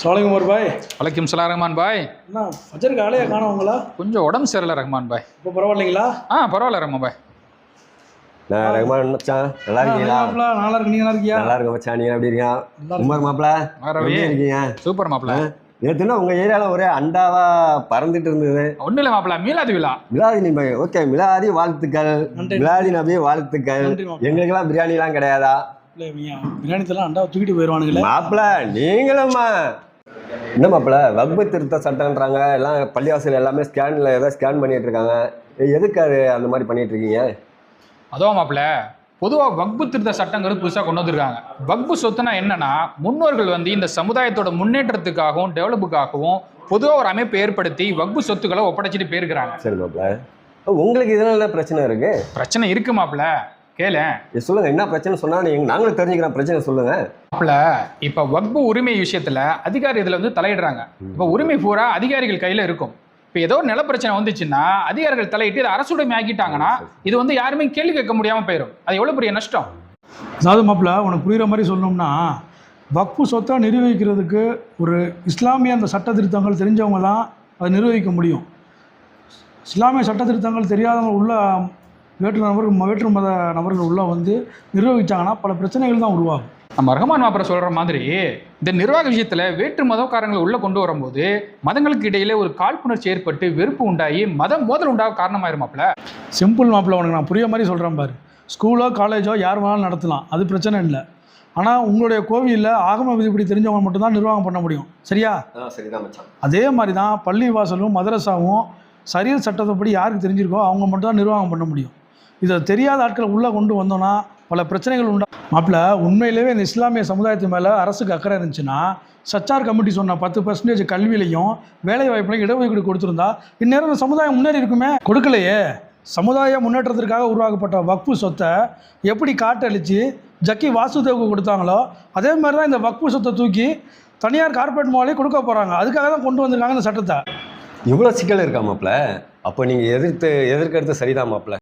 சோலைங்க ஒரு பாய். வலைக்கும் சலாம் ரஹ்மான் பாய். என்ன ஃபஜருக்கு ஆளையா காணோம் உங்களா? கொஞ்சம் உடம்பு சரியில்லை ரஹ்மான் பாய். இப்போ பரவாயில்லைங்களா? ஆ பரவாயில்ல ரஹ்மான் பாய். நான் ரகுமான் மச்சான் நல்லா இருக்கீங்களா? மாப்பிள நல்லா இருக்கு நீங்க நல்லா இருக்கியா? நல்லா இருக்க மச்சான். நீங்க எப்படி இருக்கீங்க? நல்லா உமர் மாப்பிள எப்படி இருக்கீங்க? சூப்பர் மாப்பிள. நேற்றுனா உங்க ஏரியால ஒரே அண்டாவா பறந்துட்டு இருந்தது. ஒன்றும் இல்லை மாப்பிள மீலாது விழா. மிலாதி நபி ஓகே மிலாதி வாழ்த்துக்கள். மிலாதி நபி வாழ்த்துக்கள். எங்களுக்கெல்லாம் பிரியாணிலாம் கிடையாதா? இல்லை நீங்க பிரியாணி தரலாம் அண்டா தூக்கிட்டு போயிடுவானுங்களே மாப்பிள நீங்களும்மா. என்ன மாப்பிள வகுப்பு திருத்த சட்டம்ன்றாங்க எல்லாம் பள்ளிவாசல் எல்லாமே ஸ்கேன்ல ஏதோ ஸ்கேன் பண்ணிட்டு இருக்காங்க. எதுக்கு அது அந்த மாதிரி பண்ணிட்டு இருக்கீங்க? அதோ மாப்பிள பொதுவாக வக்பு திருத்த சட்டங்கிறது புதுசாக கொண்டு வந்திருக்காங்க. வக்பு சொத்துனா என்னன்னா முன்னோர்கள் வந்து இந்த சமுதாயத்தோட முன்னேற்றத்துக்காகவும் டெவலப்புக்காகவும் பொதுவாக ஒரு அமைப்பை ஏற்படுத்தி வக்பு சொத்துக்களை ஒப்படைச்சிட்டு போயிருக்கிறாங்க. சரி மாப்பிள உங்களுக்கு இதனால என்ன பிரச்சனை இருக்கு? பிரச்சனை இருக்கு மாப்பிள கேளேன் இது சொல்லுங்க என்ன பிரச்சனை சொன்னா நீங்க நாங்களும் தெரிஞ்சுக்கிறோம் பிரச்சனை சொல்லுங்க. மாப்பிள இப்போ வக்பு உரிமை விஷயத்துல அதிகாரி இதுல வந்து தலையிடுறாங்க. இப்போ உரிமை பூரா அதிகாரிகள் கையில இருக்கும். இப்போ ஏதோ ஒரு நிலப்பிரச்சனை வந்துச்சுன்னா அதிகாரிகள் தலையிட்டு இதை அரசுடைமை ஆக்கிட்டாங்கன்னா இது வந்து யாருமே கேள்வி கேட்க முடியாம போயிடும் அது எவ்வளவு பெரிய நஷ்டம்? அதாவது மாப்பிள உனக்கு புரியுற மாதிரி சொல்லணும்னா வக்ஃபு சொத்தை நிர்வகிக்கிறதுக்கு ஒரு இஸ்லாமிய அந்த சட்ட திருத்தங்கள் தெரிஞ்சவங்க தான் அதை நிர்வகிக்க முடியும். இஸ்லாமிய சட்ட திருத்தங்கள் தெரியாதவங்க உள்ள வேற்று நபர்கள் வேற்று மத நபர்கள் உள்ள வந்து நிர்வகிச்சாங்கன்னா பல பிரச்சனைகள் தான் உருவாகும். நம்ம ரஹ்மான் மாப்பிள சொல்ற மாதிரி இந்த நிர்வாக விஷயத்துல வேற்று மதக்காரங்களை உள்ள கொண்டு வரும்போது மதங்களுக்கு இடையிலே ஒரு காழ்ப்புணர்ச்சி ஏற்பட்டு வெறுப்பு உண்டாகி மதம் மோதல் உண்டாக காரணமாயிரும் மாப்பிள. சிம்பிள் மாப்பிள்ள உனக்கு நான் புரிய மாதிரி சொல்கிறேன் பாரு. ஸ்கூலோ காலேஜோ யார் வேணாலும் நடத்தலாம். அது பிரச்சனை இல்லை. ஆனால் உங்களுடைய கோவிலில் ஆகம விதிப்படி தெரிஞ்சவங்க மட்டும்தான் நிர்வாகம் பண்ண முடியும். சரியா? அதே மாதிரி தான் பள்ளி வாசலும் மதரசாவும் சரியல் சட்டத்தைப்படி யாருக்கு தெரிஞ்சிருக்கோ அவங்க மட்டும் தான் நிர்வாகம் பண்ண முடியும். இதை தெரியாத ஆட்களை உள்ளே கொண்டு வந்தோன்னா பல பிரச்சனைகள் உண்டா? மாப்பிள்ள உண்மையிலேயே இந்த இஸ்லாமிய சமுதாயத்து மேலே அரசுக்கு அக்கறை இருந்துச்சுன்னா சச்சார் கமிட்டி சொன்ன பத்து பர்சன்டேஜ் கல்வியிலையும் வேலை வாய்ப்புலையும் இடஒதுக்கீடு கொடுத்துருந்தா இந்நேரம் இந்த சமுதாயம் முன்னேறி இருக்குமே? கொடுக்கலையே. சமுதாய முன்னேற்றத்திற்காக உருவாக்கப்பட்ட வக்ஃபு சொத்தை எப்படி காட்டழிச்சு ஜக்கி வாசுதேவுக்கு கொடுத்தாங்களோ அதே மாதிரி தான் இந்த வக்ஃபு சொத்தை தூக்கி தனியார் கார்பரேட் மாலே கொடுக்க போகிறாங்க அதுக்காக தான் கொண்டு வந்திருக்காங்க இந்த சட்டத்தை. இவ்வளோ சிக்கல் இருக்கா மாப்பிள? அப்போ நீங்கள் எதிர்த்து எதிர்க்கிறது சரிதான் மாப்பிள்ள